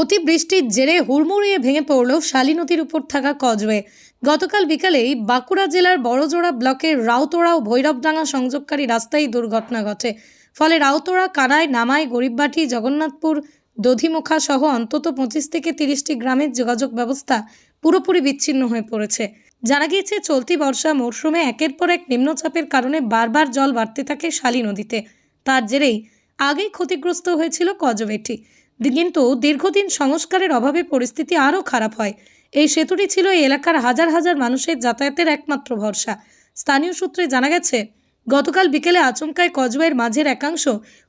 অতিবৃষ্টির জেরে হুড়মুড়িয়ে ভেঙে পড়ল শালী নদীর উপর থাকা কজওয়ে। গতকাল বিকালেই বাঁকুড়া জেলার বড়জোড়া ব্লকের রাউতোড়া ও ভৈরবডাঙ্গা সংযোগকারী রাস্তায় দুর্ঘটনা ঘটে। ফলে রাউতোড়া কানায় নামায় গরিববাটি, জগন্নাথপুর, দধিমুখা সহ অন্তত পঁচিশ থেকে তিরিশটি গ্রামের যোগাযোগ ব্যবস্থা পুরোপুরি বিচ্ছিন্ন হয়ে পড়েছে। জানা গিয়েছে, চলতি বর্ষা মরশুমে একের পর এক নিম্নচাপের কারণে বারবার জল বাড়তে থাকে শালী নদীতে। তার জেরেই আগেই ক্ষতিগ্রস্ত হয়েছিল কজওয়েটি। কিন্তু দীর্ঘদিন সংস্কারের অভাবে পরিস্থিতি আরও খারাপ হয়। এই সেতুটি ছিল এই এলাকার হাজার হাজার মানুষের যাতায়াতের একমাত্র ভরসা। স্থানীয় সূত্রে জানা গেছে, গতকাল বিকেলে আচমকায় কজওয়ের মাঝের একাংশ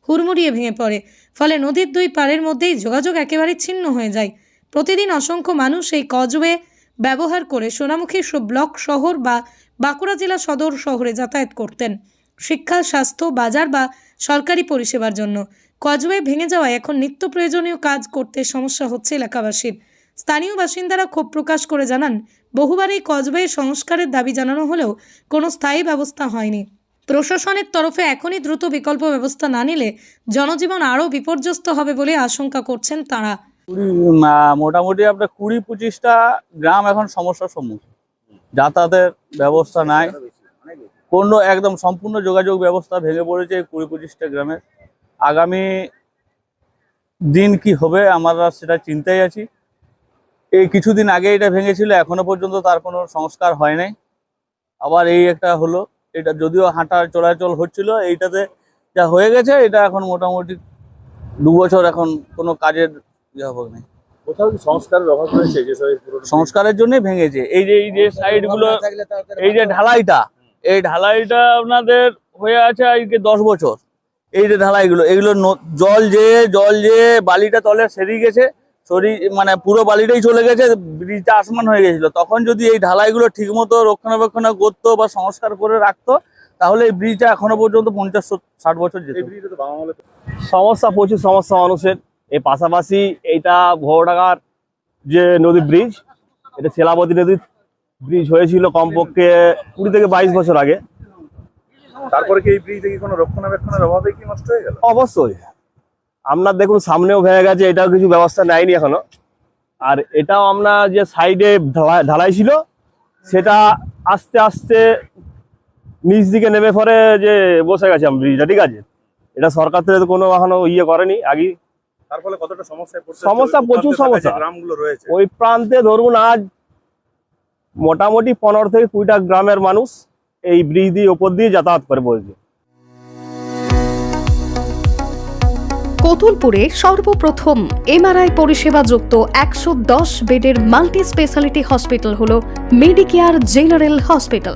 হুড়মুড়িয়ে ভেঙে পড়ে। ফলে নদীর দুই পাড়ের মধ্যেই যোগাযোগ একেবারে ছিন্ন হয়ে যায়। প্রতিদিন অসংখ্য মানুষ এই কজওয়ে ব্যবহার করে সোনামুখী ব্লক শহর বা বাঁকুড়া জেলা সদর শহরে যাতায়াত করতেন। শিক্ষা, স্বাস্থ্য, বাজার বা সরকারি পরিষেবার জন্য। কজওয়ে ভেঙে যাওয়ায় এখন নিত্য প্রয়োজনীয় কাজ করতে সমস্যা হচ্ছে এলাকাবাসীর। স্থানীয় বাসিন্দারা ক্ষোভ প্রকাশ করে জানান, বহুবার এই কজওয়ে সংস্কারের দাবি জানানো হলেও কোনো স্থায়ী ব্যবস্থা হয়নি। প্রশাসনের তরফে এখনই দ্রুত বিকল্প ব্যবস্থা না নিলে জনজীবন আরও বিপর্যস্ত হবে বলে আশঙ্কা করছেন তারা। মোটামুটি আপনার কুড়ি পঁচিশটা গ্রাম এখন সমস্যার সম্মুখীন। যাতায়াতের ব্যবস্থা নাই। কোনো একদম সম্পূর্ণ যোগাযোগ ব্যবস্থা ভেঙে পড়েছে এই কুড়ি পঁচিশটা গ্রামের আগামী দিন কি হবে আমরা সেটা চিন্তায় আছি। এই কিছুদিন আগে এটা ভেঙেছিল এখনও পর্যন্ত তার কোনো সংস্কার হয় নাই। আবার এই একটা হলো এটা যদিও হাঁটা চলাচল হচ্ছিল এইটাতে যা হয়ে গেছে এটা এখন মোটামুটি দু বছর এখন কোনো কাজের ইয়ে হবে না কোথাও সংস্কারের অভাব রয়েছে? যেসব সংস্কারের জন্য ভেঙেছে। এই যে এই যে সাইডগুলো এই যে ঢালাইটা এই ঢালাইটা আপনাদের হয়ে আছে আজকে দশ বছর। এই যে ঢালাইগুলো এগুলো জল যে জল যে বালিটা তলে সেরিয়ে গেছে সরি মানে পুরো বালিটাই চলে গেছে ব্রিজটা আসমান হয়ে গেছিল। তখন যদি এই ঢালাইগুলো ঠিক মতো রক্ষণাবেক্ষণ করতো বা সংস্কার করে রাখতো তাহলে এই ব্রিজটা এখনও পর্যন্ত পঞ্চাশ ষাট বছর যেত। সমস্যা প্রচুর সমস্যা মানুষের। এই পাশাপাশি এইটা ভোরডাঙ্গার যে নদী ব্রিজ এটা সেলাবতী নদীর ব্রিজ হয়েছিল কমপক্ষে কুড়ি থেকে বাইশ বছর আগে। তারপরে কি এই ব্রিজে কি কোনো রক্ষণাবেক্ষণের অভাবে কি নষ্ট হয়ে গেল? অবশ্যই। আপনার দেখুন সামনেও ভেঙে গেছে এটাও কিছু ব্যবস্থা নেয়নি এখনও। আর এটাও আমরা যে সাইডে ঢালাই ছিল সেটা আস্তে আস্তে নিচ দিকে নেমে পরে যে বসে গেছে ব্রিজটা ঠিক আছে? এটা সরকার থেকে তো কোনো এখনও ইয়ে করেনি আগে তার ফলে কতটা সমস্যা সমস্যা, প্রচুর থাকা সমস্যা। গ্রামগুলো রয়েছে। ওই প্রান্তে ধরুন আজ মোটামুটি পনেরো থেকে কুড়িটা গ্রামের মানুষ এই ব্রিজ দিয়ে ওপর দিয়ে যাতায়াত করে বলছে। কতুলপুরে সর্বপ্রথম এমআরআই পরিষেবা যুক্ত একশো দশ বেডের মাল্টি স্পেশালিটি হসপিটাল হল মেডিকেয়ার জেনারেল হসপিটাল।